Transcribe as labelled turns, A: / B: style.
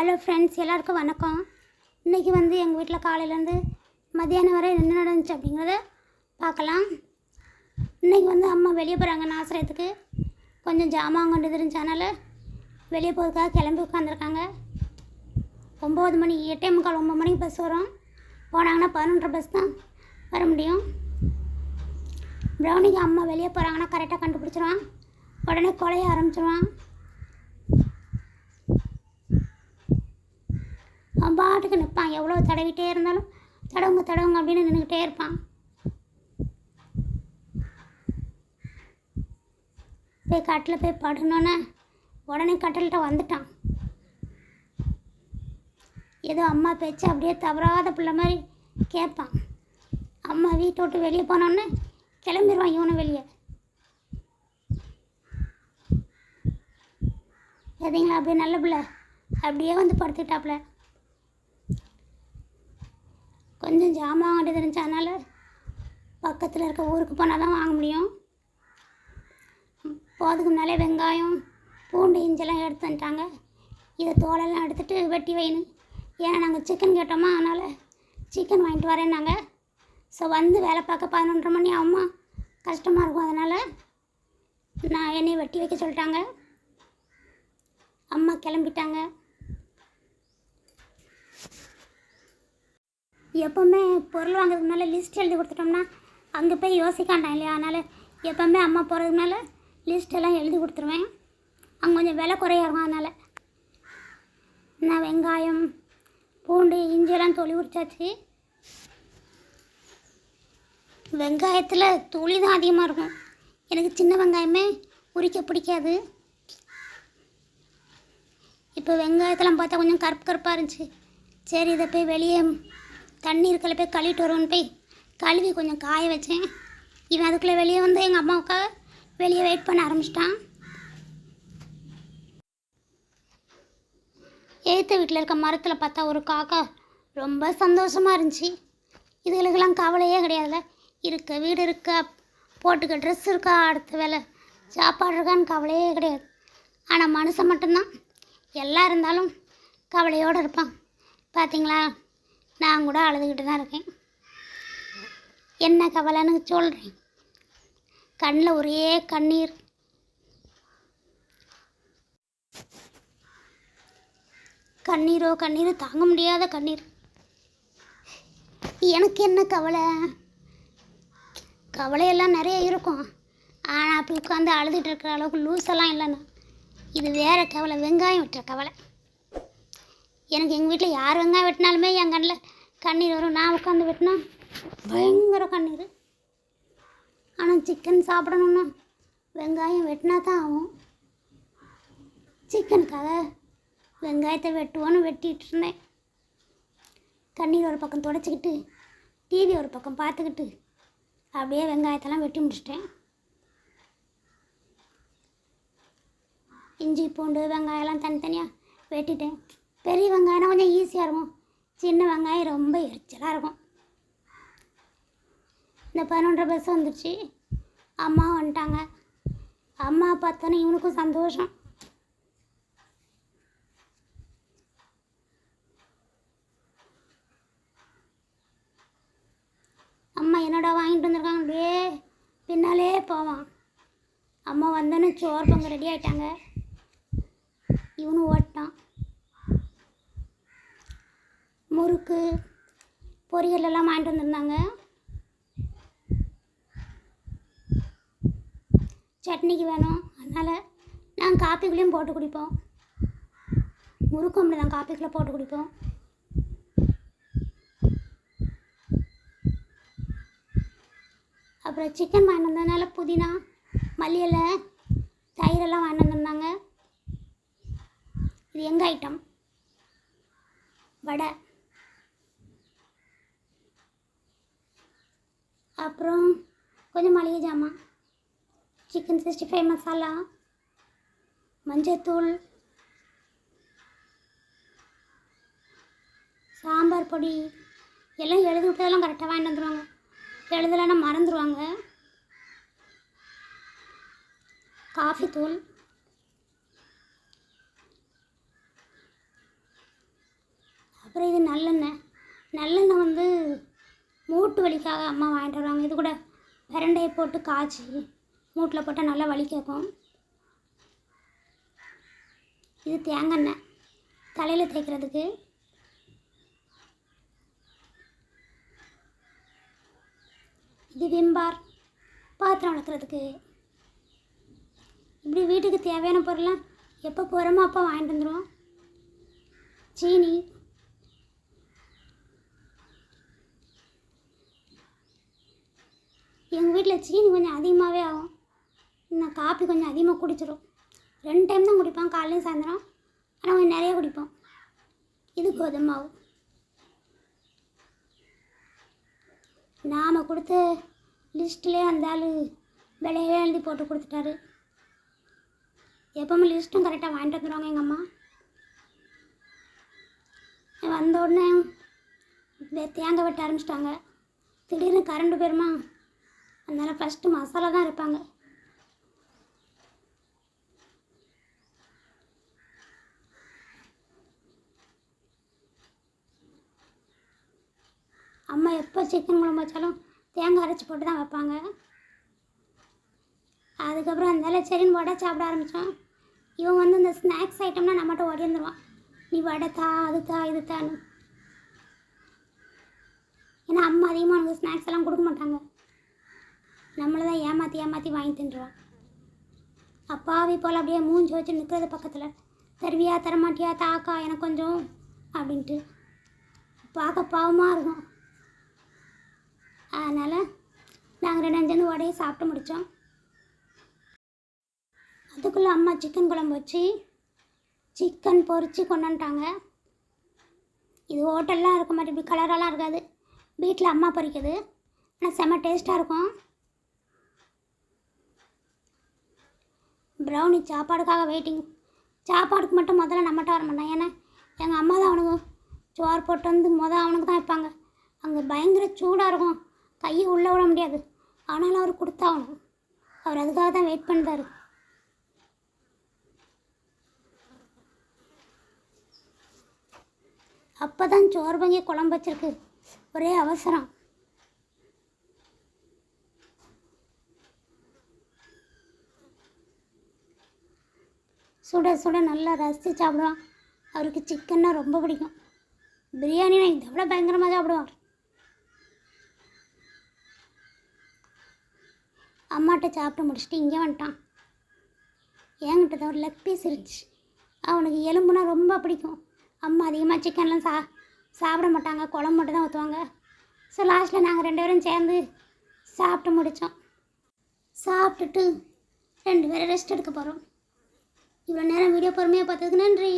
A: Hello friends எல்லாருக்கும் வணக்கம். இன்றைக்கி வந்து எங்கள் வீட்டில் காலையிலேருந்து மதியானம் வரை என்ன நடந்துச்சு அப்படிங்கிறத பார்க்கலாம். இன்றைக்கி வந்து அம்மா வெளியே போகிறாங்க நாசரத்துக்கு. கொஞ்சம் ஜாமான் கொண்டு இருந்துச்சனால வெளியே போகிறதுக்காக கிளம்பி உட்காந்துருக்காங்க ஒம்பது மணி எட்டே முக்கால் ஒம்பது மணிக்கு பஸ் வரும். போனாங்கன்னா பதினொன்றரை பஸ் தான் வர முடியும். ப்ரௌனிக்கு அம்மா வெளியே போகிறாங்கன்னா கரெக்டாக கண்டுபிடிச்சிருவான். உடனே கொலைய ஆரம்பிச்சிருவான். அவன் பாட்டுக்கு நிற்பான். எவ்வளோ தடவிட்டே இருந்தாலும் தடவுங்க தடவுங்க அப்படின்னு நின்றுக்கிட்டே இருப்பான். போய் கட்டில் போய் படணுன்னே உடனே கட்டில்கிட்ட வந்துட்டான். ஏதோ அம்மா பேச்சு அப்படியே தவறாத பிள்ளை மாதிரி கேட்பான். அம்மா வீட்டை விட்டு வெளியே போனோன்னே கிளம்பிடுவான் இவனும் வெளியே. எதைங்களா அப்படியே நல்ல பிள்ளை? அப்படியே வந்து படுத்துக்கிட்டாப்புல. கொஞ்சம் ஜாமான் வாங்கிட்டு இருந்துச்சு. அதனால் பக்கத்தில் இருக்க ஊருக்கு போனால் தான் வாங்க முடியும். போகிறதுக்கு முன்னாலே வெங்காயம் பூண்டு இஞ்செல்லாம் எடுத்து வந்துட்டாங்க. இதை தோலெல்லாம் எடுத்துகிட்டு வெட்டி வைணும் ஏன்னா நாங்கள் சிக்கன் கேட்டோமா அதனால் சிக்கன் வாங்கிட்டு வரேன்னாங்க. ஸோ வந்து வேலை பார்க்க பதினொன்றரை மணி ஆகுமா? கஷ்டமாக இருக்கும். அதனால் நான் என்னை வெட்டி வைக்க சொல்லிட்டாங்க. அம்மா கிளம்பிட்டாங்க. எப்போவுமே பொருள் வாங்குறதுக்கு முன்னால் லிஸ்ட் எழுதி கொடுத்துட்டோம்னா அங்கே போய் யோசிக்காண்டாம் இல்லையா? அதனால் எப்போவுமே அம்மா போகிறதுனால லிஸ்ட் எல்லாம் எழுதி கொடுத்துருவேன். அங்கே கொஞ்சம் விலை குறையா இருக்கும் அதனால். நான் வெங்காயம் பூண்டு இஞ்சியெல்லாம் தொளி உரிச்சாச்சு. வெங்காயத்தில் துளி தான் அதிகமாக இருக்கும். எனக்கு சின்ன வெங்காயமே உரிக்க பிடிக்காது. இப்போ வெங்காயத்தெல்லாம் பார்த்தா கொஞ்சம் கருப்பு கருப்பாக இருந்துச்சு. சரி இதை போய் வெளியே தண்ணி இருக்கல போய் கழுவிட்டு வருவோன்னு போய் கழுவி கொஞ்சம் காய வச்சேன். இவன் அதுக்குள்ளே வெளியே வந்து எங்கள் அம்மாவுக்காக வெளியே வெயிட் பண்ண ஆரம்பிச்சிட்டான். ஏற்ற வீட்டில் இருக்க மரத்தில் பார்த்தா ஒரு காக்கா ரொம்ப சந்தோஷமாக இருந்துச்சு. இதுகளுக்கெல்லாம் கவலையே கிடையாதுல்ல இருக்க வீடு இருக்கா போட்டுக்க ட்ரெஸ் இருக்கா அடுத்த வேலை சாப்பாடு இருக்கான்னு கவலையே கிடையாது. ஆனால் மனுஷன் மட்டும்தான். எல்லாம் இருந்தாலும் கவலையோடு இருப்பான். பார்த்தீங்களா நான் கூட அழுதுகிட்டு தான் இருக்கேன். என்ன கவலைன்னு சொல்கிறேன் கண்ணில் ஒரே கண்ணீர். கண்ணீரோ கண்ணீரோ தாங்க முடியாத கண்ணீர். எனக்கு என்ன கவலை? கவலையெல்லாம் நிறைய இருக்கும். ஆனால் அப்படி உட்காந்து அழுதுகிட்டு இருக்கிற அளவுக்கு லூஸெல்லாம் இல்லைண்ணா. இது வேறு கவலை வெங்காயம் விட்டுற கவலை. எனக்கு எங்கள் வீட்டில் யார் வெங்காயம் வெட்டினாலுமே என் கண்ணில் கண்ணீர் வரும். நான் உட்காந்து வெட்டினா பயங்கர கண்ணீர். ஆனால் சிக்கன் சாப்பிடணுன்னா வெங்காயம் வெட்டினா தான் ஆகும். சிக்கனுக்காக வெங்காயத்தை வெட்டுவோன்னு வெட்டிகிட்டு இருந்தேன். கண்ணீர் ஒரு பக்கம் தொடச்சிக்கிட்டு டிவி ஒரு பக்கம் பார்த்துக்கிட்டு அப்படியே வெங்காயத்தெல்லாம் வெட்டி முடிச்சிட்டேன். இஞ்சி பூண்டு வெங்காயம்லாம் தனித்தனியாக வெட்டிட்டேன். பெரிய வெங்காயம்னா கொஞ்சம் ஈஸியாக இருக்கும். சின்ன வெங்காயம் ரொம்ப எரிச்சலாக இருக்கும். இந்த பதினொன்றரை பஸ் வந்துடுச்சு அம்மா வந்துட்டாங்க. அம்மா பார்த்தோன்னே இவனுக்கும் சந்தோஷம். அம்மா என்னடா வாங்கிட்டு வந்திருக்காங்க? அப்படியே பின்னாலே போவான். அம்மா வந்தோன்னே சோறு பொங்க ரெடி ஆகிட்டாங்க இவனும் ஓட்டான் முறுக்கு பொரியல் எல்லாம் வாங்கிட்டு வந்திருந்தாங்க. சட்னிக்கு வேணும். அதனால் நாங்கள் காப்பிக்குள்ளேயும் போட்டு குடிப்போம். முறுக்கும் அப்படி தான் காப்பிக்குள்ளே போட்டு குடிப்போம். அப்புறம் சிக்கன் வாங்கிட்டு வந்ததுனால புதினா மல்லி இலை தயிரெல்லாம் வாங்கிட்டு வந்திருந்தாங்க. இது எங்கள் ஐட்டம் வடை. அப்புறம் கொஞ்சம் மளிகை ஜாமான் சிக்கன் சிக்ஸ்டி ஃபைவ் மசாலா மஞ்சத்தூள் சாம்பார் பொடி எல்லாம் எழுதி விட்டதெல்லாம் கரெக்டாக வாங்கிட்டு வந்துடுவாங்க எழுதலைன்னா மறந்துடுவாங்க காஃபி தூள். அப்புறம் இது நல்லெண்ணெய். நல்லெண்ணெய் வந்து மூட்டு வலிக்காக அம்மா வாங்கிட்டு வருவாங்க. இது கூட வெரண்டையை போட்டு காய்ச்சி மூட்டில் போட்டால் நல்லா வலி கேட்கும். இது தேங்காய் எண்ணெய். தலையில் தேய்க்கிறதுக்கு. இது விம்பார். பாத்திரம் வளர்க்குறதுக்கு இப்படி வீட்டுக்கு தேவையான பொருள்லாம் எப்போ போகிறோமோ அப்போ வாங்கிட்டு வந்துடுவோம் சீனி எங்கள் வீட்டில் சீனி கொஞ்சம் அதிகமாகவே ஆகும். நான் காப்பி கொஞ்சம் அதிகமாக குடிச்சிடும் ரெண்டு டைம் தான் குடிப்போம் காலையும் சாயந்தரம். ஆனால் கொஞ்சம் நிறைய குடிப்போம் இது கோதுமாவு. நாம் கொடுத்த லிஸ்ட்லேயே அந்த ஆள் விலையிலே எழுதி போட்டு கொடுத்துட்டாரு. எப்பவுமே லிஸ்ட்டும் கரெக்டாக வாங்கிட்டு வந்துடுவாங்க எங்கள் அம்மா. வந்த உடனே தேங்காய் வெட்ட ஆரம்பிச்சிட்டாங்க. திடீர்னு கரண்ட் போயிருமா? அதனால் ஃபஸ்ட்டு மசாலா தான் இருப்பாங்க அம்மா எப்போ சிக்கன் குழம்பு வச்சாலும் தேங்காய் அரைச்சி போட்டு தான் வைப்பாங்க. அதுக்கப்புறம் அந்த சரின்னு வடை சாப்பிட ஆரம்பித்தோம் இவன் வந்து இந்த ஸ்நாக்ஸ் ஐட்டம்னா நம்மகிட்ட ஓடி வந்துடுவான் நீ வடை தா அது தா இது தான்னு. ஏன்னா அம்மா அதிகமாக நமக்கு ஸ்நாக்ஸ் எல்லாம் கொடுக்க மாட்டாங்க. நம்மளை தான் ஏமாற்றி ஏமாற்றி வாங்கி தின்றுவான். அப்பாவி போல் அப்படியே மூஞ்சி வச்சு நிற்கிறது பக்கத்தில். தருவியா தரமாட்டியா தாக்கா எனக்கு கொஞ்சம் அப்படின்ட்டு. பார்க்க பாவமாக இருக்கும். அதனால் நாங்கள் ரெண்டு அஞ்சு உடையை சாப்பிட்டு முடித்தோம் அதுக்குள்ளே அம்மா சிக்கன் குழம்பு வச்சு சிக்கன் பொரித்து கொண்டுட்டாங்க இது ஹோட்டல்லாம் இருக்க மாட்டேன் இப்படி கலரெல்லாம் இருக்காது. வீட்டில் அம்மா பொரிக்குது. ஆனால் செம்ம டேஸ்ட்டாக இருக்கும். ப்ரௌனி சாப்பாடுக்காக வெயிட்டிங் சாப்பாடுக்கு மட்டும் முதல்ல நம்மகிட்ட வர மாட்டான். ஏன்னா எங்கள் அம்மா தான் அவனுக்கு சோறு போட்டு வந்து மொதல் அவனுக்கு தான் வைப்பாங்க. அங்கே பயங்கர சூடாக இருக்கும். கையை உள்ளே விட முடியாது. ஆனாலும் அவர் கொடுத்தாகணும் அவர் அதுக்காக தான் வெயிட் பண்ணுறாரு அப்போ தான் சோறு பங்கி குழம்பு வச்சிருக்கு. ஒரே அவசரம். சுட சுட நல்லா ரசித்து சாப்பிடுவான். அவருக்கு சிக்கன்னா ரொம்ப பிடிக்கும். பிரியாணினா இதை விட பயங்கரமாக சாப்பிடுவார் அம்மாட்ட சாப்பிட்டு முடிச்சுட்டு இங்கே வந்துட்டான். என்கிட்ட தான் ஒரு லெக் பீஸ் இருந்துச்சு. அவனுக்கு எலும்புனா ரொம்ப பிடிக்கும். அம்மா அதிகமாக சிக்கன்லாம் சா சாப்பிட மாட்டாங்க. குழம்பு மட்டும் தான் ஊற்றுவாங்க ஸோ லாஸ்ட்டில் நாங்கள் ரெண்டு பேரும் சேர்ந்து சாப்பிட்டு முடித்தோம் சாப்பிட்டுட்டு ரெண்டு பேரும் ரெஸ்ட் எடுக்க போகிறோம் இவ்வளோ நேரம் வீடியோ பொறுமையாக பார்த்ததுக்கு நன்றி.